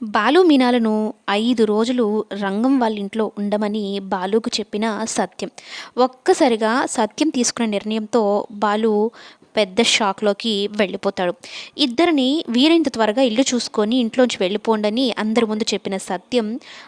బాలు మీనాలను ఐదు రోజులు రంగం వాళ్ళ ఇంట్లో ఉండమని బాలుకు చెప్పిన సత్యం. ఒక్కసారిగా సత్యం తీసుకున్న నిర్ణయంతో బాలు పెద్ద షాక్లోకి వెళ్ళిపోతాడు. ఇద్దరిని వీరింత త్వరగా ఇల్లు చూసుకొని ఇంట్లోంచి వెళ్ళిపోండని అందరి ముందు చెప్పిన సత్యం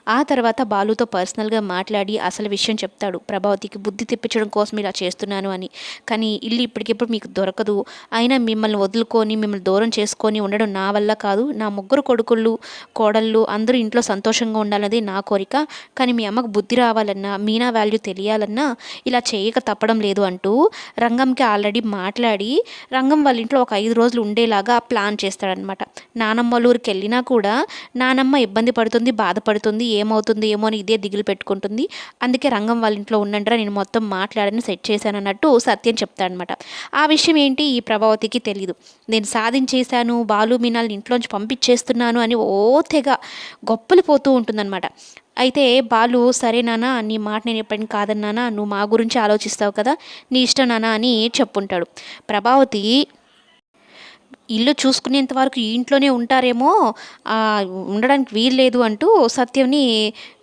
ఆ తర్వాత బాలుతో పర్సనల్గా మాట్లాడి అసలు విషయం చెప్తాడు. ప్రభావతికి బుద్ధి తెప్పించడం కోసం ఇలా చేస్తున్నాను అని. కానీ ఇల్లు ఇప్పటికిప్పుడు మీకు దొరకదు. అయినా మిమ్మల్ని వదులుకొని మిమ్మల్ని దూరం చేసుకొని ఉండడం నా వల్ల కాదు. నా ముగ్గురు కొడుకుళ్ళు కోడళ్ళు అందరూ ఇంట్లో సంతోషంగా ఉండాలన్నది నా కోరిక. కానీ మీ అమ్మకు బుద్ధి రావాలన్నా మీనా వాల్యూ తెలియాలన్నా ఇలా చేయక తప్పడం లేదు అంటూ రంగంకి ఆల్రెడీ మాట్లాడి రంగం వాళ్ళ ఇంట్లో ఒక ఐదు రోజులు ఉండేలాగా ప్లాన్ చేస్తాడనమాట నానమ్మ ఊరికి వెళ్ళినా కూడా నానమ్మ ఇబ్బంది పడుతుంది బాధపడుతుంది ఏమవుతుంది ఏమో అని ఇదే దిగులు పెట్టుకుంటుంది. అందుకే రంగం వాళ్ళ ఇంట్లో ఉండంటారా నేను మొత్తం మాట్లాడని సెట్ చేశాను అన్నట్టు సత్యం చెప్తాడనమాట ఆ విషయం ఏంటి? ఈ ప్రభావతికి తెలియదు నేను సాధించేశాను బాలు మీనాల్ని ఇంట్లోంచి పంపించేస్తున్నాను అని ఓ తెగ గొప్పలు పోతూ ఉంటుందన్నమాట. అయితే బాలు సరే నానా నీ మాట నేను ఎప్పటికీ కాదన్నానా నువ్వు మా గురించి ఆలోచిస్తావు కదా నీ ఇష్టం నానా అని చెప్పుంటాడు. ప్రభావతి ఇల్లు చూసుకునేంత వరకు ఈ ఇంట్లోనే ఉంటారేమో ఉండడానికి వీలు లేదు అంటూ సత్యంని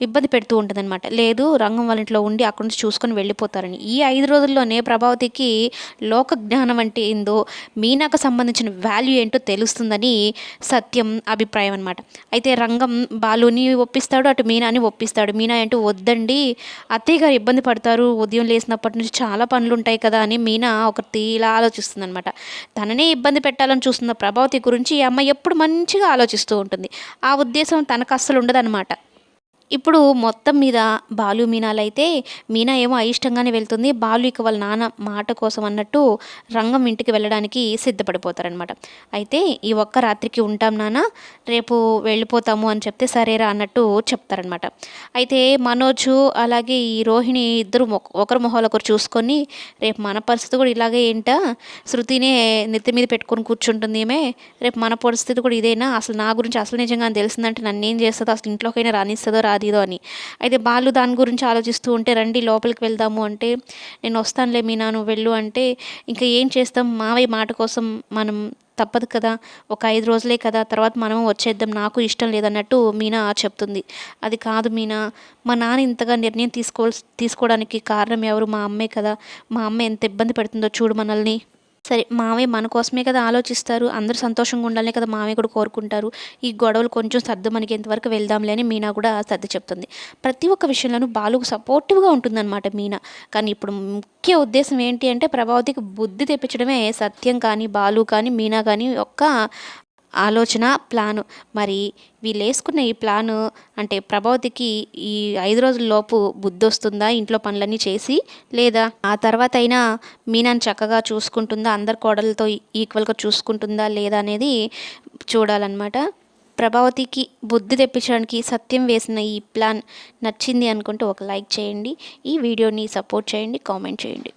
ఇబ్బంది పెడుతూ ఉంటుందన్నమాట. లేదు రంగం వాళ్ళ ఇంట్లో ఉండి అక్కడి నుంచి చూసుకొని వెళ్ళిపోతారని. ఈ ఐదు రోజుల్లోనే ప్రభావతికి లోక జ్ఞానం అంటే ఏందో మీనాకు సంబంధించిన వాల్యూ ఏంటో తెలుస్తుందని సత్యం అభిప్రాయం అనమాట అయితే రంగం బాలుని ఒప్పిస్తాడు అటు మీనాని ఒప్పిస్తాడు. మీనా అంటూ వద్దండి అత్తయ్య గారు ఇబ్బంది పడతారు ఉదయం లేసినప్పటి నుంచి చాలా పనులు ఉంటాయి కదా అని మీనా ఒకటి ఇలా ఆలోచిస్తుంది అనమాట తననే ఇబ్బంది పెట్టాలని చూస్తుంది చూస్తున్న ప్రభావతి గురించి ఈ అమ్మాయి ఎప్పుడు మంచిగా ఆలోచిస్తూ ఉంటుంది. ఆ ఉద్దేశం తనకు అస్సలు ఉండదన్నమాట. ఇప్పుడు మొత్తం మీద బాలు మీనాలైతే మీనా ఏమో అయిష్టంగానే వెళ్తుంది. బాలు ఇక వాళ్ళ నాన్న మాట కోసం అన్నట్టు రంగం ఇంటికి వెళ్ళడానికి సిద్ధపడిపోతారనమాట అయితే ఈ ఒక్క రాత్రికి ఉంటాం నాన్న రేపు వెళ్ళిపోతాము అని చెప్తే సరేరా అన్నట్టు చెప్తారనమాట అయితే మనోజు అలాగే ఈ రోహిణి ఇద్దరు ఒకరి మొహాలు ఒకరు చూసుకొని రేపు మన పరిస్థితి కూడా ఇలాగే ఏంటా? శృతినే నెత్తి మీద పెట్టుకొని కూర్చుంటుంది ఏమే రేపు మన పరిస్థితి కూడా ఇదేనా? అసలు నా గురించి అసలు నిజంగా తెలిసిందంటే నన్ను ఏం చేస్తుందో అసలు ఇంట్లోకైనా రాణిస్తుందో రా అది ఇదో అని. అయితే బాలు దాని గురించి ఆలోచిస్తూ ఉంటే రండి లోపలికి వెళ్దాము అంటే నేను వస్తానులే మీనా నువ్వు వెళ్ళు అంటే ఇంకా ఏం చేస్తాం? మావయ్య మాట కోసం మనం తప్పదు కదా. ఒక ఐదు రోజులే కదా. తర్వాత మనం వచ్చేద్దాం. నాకు ఇష్టం లేదన్నట్టు మీనా చెప్తుంది. అది కాదు మీనా. మా నాన్న ఇంతగా నిర్ణయం తీసుకోవాల్సి తీసుకోవడానికి కారణం ఎవరు? మా అమ్మే కదా. మా అమ్మ ఎంత ఇబ్బంది పెడుతుందో చూడు మనల్ని. సరే మామయ్య మన కోసమే కదా ఆలోచిస్తారు. అందరూ సంతోషంగా ఉండాలనే కదా మామయ్య కూడా కోరుకుంటారు. ఈ గొడవలు కొంచెం సర్దు మనకి ఎంతవరకు వెళ్దాంలే అని మీనా కూడా సర్ది చెప్తుంది. ప్రతి ఒక్క విషయంలోనూ బాలుకు సపోర్టివ్గా ఉంటుందన్నమాట మీనా. కానీ ఇప్పుడు ముఖ్య ఉద్దేశం ఏంటి అంటే ప్రభావతికి బుద్ధి తెప్పించడమే సత్యం కానీ బాలు కానీ మీనా కానీ ఒక్క ఆలోచన ప్లాను. మరి వీళ్ళు వేసుకున్న ఈ ప్లాను అంటే ప్రభావతికి ఈ ఐదు రోజుల్లోపు బుద్ధి వస్తుందా ఇంట్లో పనులన్నీ చేసి లేదా? ఆ తర్వాత అయినా మీనాన్ని చక్కగా చూసుకుంటుందా? అందరి కోడలతో ఈక్వల్గా చూసుకుంటుందా లేదా అనేది చూడాలన్నమాట. ప్రభావతికి బుద్ధి తెప్పించడానికి సత్యం వేసిన ఈ ప్లాన్ నచ్చింది అనుకుంటే ఒక లైక్ చేయండి. ఈ వీడియోని సపోర్ట్ చేయండి కామెంట్ చేయండి.